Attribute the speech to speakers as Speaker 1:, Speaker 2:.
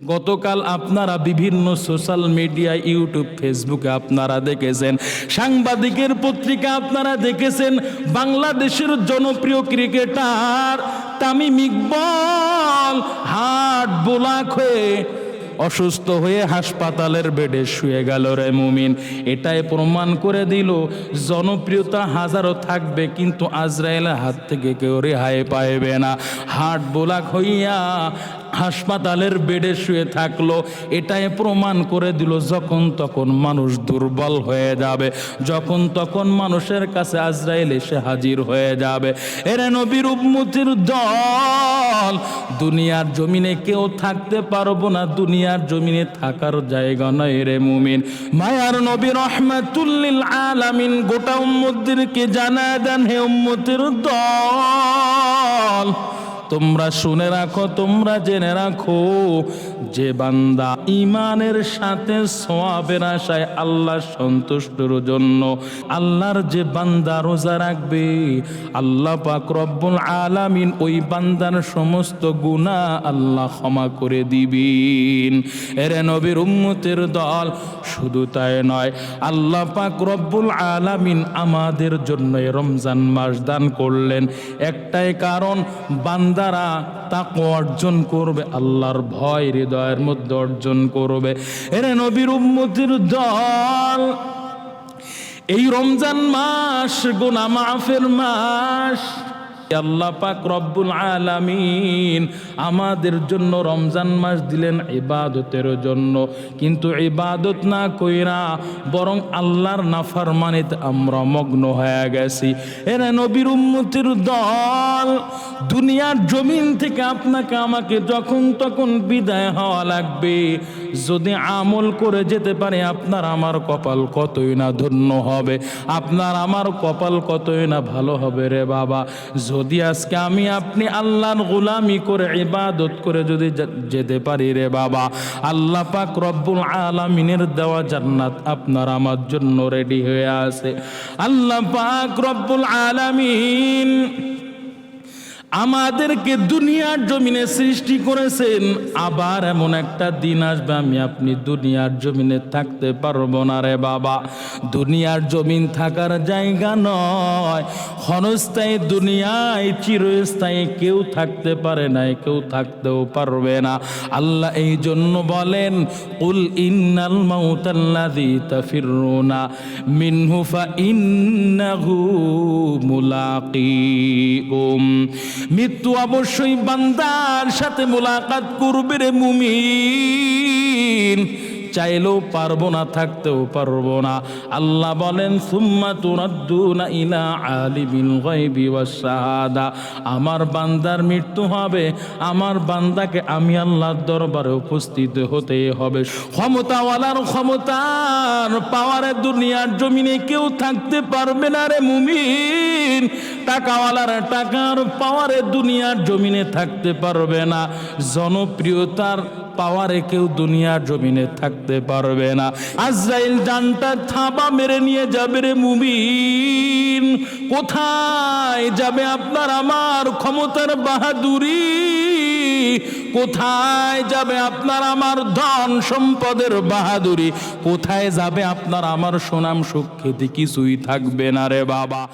Speaker 1: গতকাল আপনারা বিভিন্ন সোশ্যাল মিডিয়া ইউটিউব ফেসবুকে আপনারা দেখেছেন। সাংবাদিকের পত্রিকা আপনারা দেখেছেন, বাংলাদেশের জনপ্রিয় ক্রিকেটার তামিম ইকবল, হাট বোলাক হয়ে অসুস্থ হয়ে হাসপাতালের বেডে শুয়ে গেল রে মুমিন। এটাই প্রমাণ করে দিল, জনপ্রিয়তা হাজারো থাকবে, কিন্তু আজরায়েলের হাত থেকে কেউ রেহাই পাইবে না। হাট বোলাক হইয়া হাসপাতালের বেডে শুয়ে থাকল, এটাই প্রমাণ করে দিল যখন তখন মানুষ দুর্বল হয়ে যাবে, যখন তখন মানুষের কাছে আজরাইল এসে হাজির হয়ে যাবে। এরে নবীর উম্মতির দল, দুনিয়ার জমিনে কেউ থাকতে পারব না, দুনিয়ার জমিনে থাকার জায়গা নয় রে মুমিন। মায়ার নবী রহমাতুল্লিল আলামিন গোটা উম্মতদেরকে জানা দেন, হে উম্মতির দল তোমরা শুনে রাখো তোমরা জেনে রাখো যে বান্দা ইমানের সাথে সোয়াবের আশায় আল্লাহ সন্তুষ্টর জন্য আল্লাহর যে বান্দা রোজা রাখবে, আল্লাহ পাক রব্বুল আলামিন ওই বান্দার সমস্ত গুনাহ আল্লাহ ক্ষমা করে দিবেন। এরে নবীর উম্মতের দল শুধু তাই নয়, আল্লাহ পাক রব্বুল আলামিন আমাদের জন্য রমজান মাস দান করলেন। একটাই কারণ, বান্দারা তাকে অর্জন করবে, আল্লাহর ভয় হৃদয়ের মধ্যে অর্জন করবে। এরে নবীর উম্মতির দল এই রমজান মাস গোনা মাফের মাস আল্লাহ পাক রব্বুল আলামিন আমাদের জন্য রমজান মাস দিলেন ইবাদতের জন্য। কিন্তু ইবাদত না কইরা বরং আল্লাহর নাফরমানিতে আমরা মগ্ন হয়ে গেছি। এরা নবীর উম্মতির দল, দুনিয়ার জমিন থেকে আপনাকে আমাকে যখন তখন বিদায় হওয়া লাগবে। যদি আমল করে যেতে পারে, আপনার আমার কপাল কতই না ধন্য হবে? আপনার আমার কপাল কতই না ভালো হবে রে বাবা? যদি আজকে আমি আপনি আল্লাহর গোলামি করে, ইবাদত করে যদি যেতে পারি রে বাবা, আল্লাহ পাক রব্বুল আলামিনের দেওয়া জান্নাত আপনার আমার জন্য রেডি হয়ে আছে। আল্লাহ পাক রব্বুল আলামিন আমাদেরকে দুনিয়ার জমিনে সৃষ্টি করেছেন। আবার এমন একটা দিন আসবে, আমি আপনি দুনিয়ার জমিনে থাকতে পারব না রে বাবা। দুনিয়ার জমিন থাকার জায়গা নয়। ক্ষণস্থায়ী দুনিয়ায়, চিরস্থায়ী কেউ থাকতে পারে না, কেউ থাকতেও পারবে না। আল্লাহ এই জন্য বলেন উল ইন্নাল মাউতাল্লাযী তাফিরুনা মিনহু ফা ইন্নাহু মুলাকিকুম মৃত্যু অবশ্যই বান্দার সাথে মোলাকাত করবে রে মুমিন। চাইলেও পারব না, থাকতেও পারব না। আল্লাহ বলেন, সুম্মা তুরাদ্দুনা ইলা আলিমিল আমার বান্দার মৃত্যু হবে, আমার বান্দাকে আমি আল্লাহর দরবারে উপস্থিত হতে হবে। ক্ষমতাওয়ালার ক্ষমতার পাওয়ারে দুনিয়ার জমিনে কেউ থাকতে পারবে না রে মুমিন। টাকাওয়ালার টাকার পাওয়ারে দুনিয়ার জমিনে থাকতে পারবে না। জনপ্রিয়তার পাওয়ারে কেউ দুনিয়ার জমিনে থাকতে পারবে না। আজরাইল জানটা থাবা মেরে নিয়ে যাবে রে মুমিন। কোথায় যাবে আপনার আমার ক্ষমতার বাহাদুরি? কোথায় যাবে আপনার আমার ধন সম্পদের বাহাদুরি? কোথায় যাবে আপনার আমার সুনাম সুখ্যাতি কিছুই থাকবে না রে বাবা।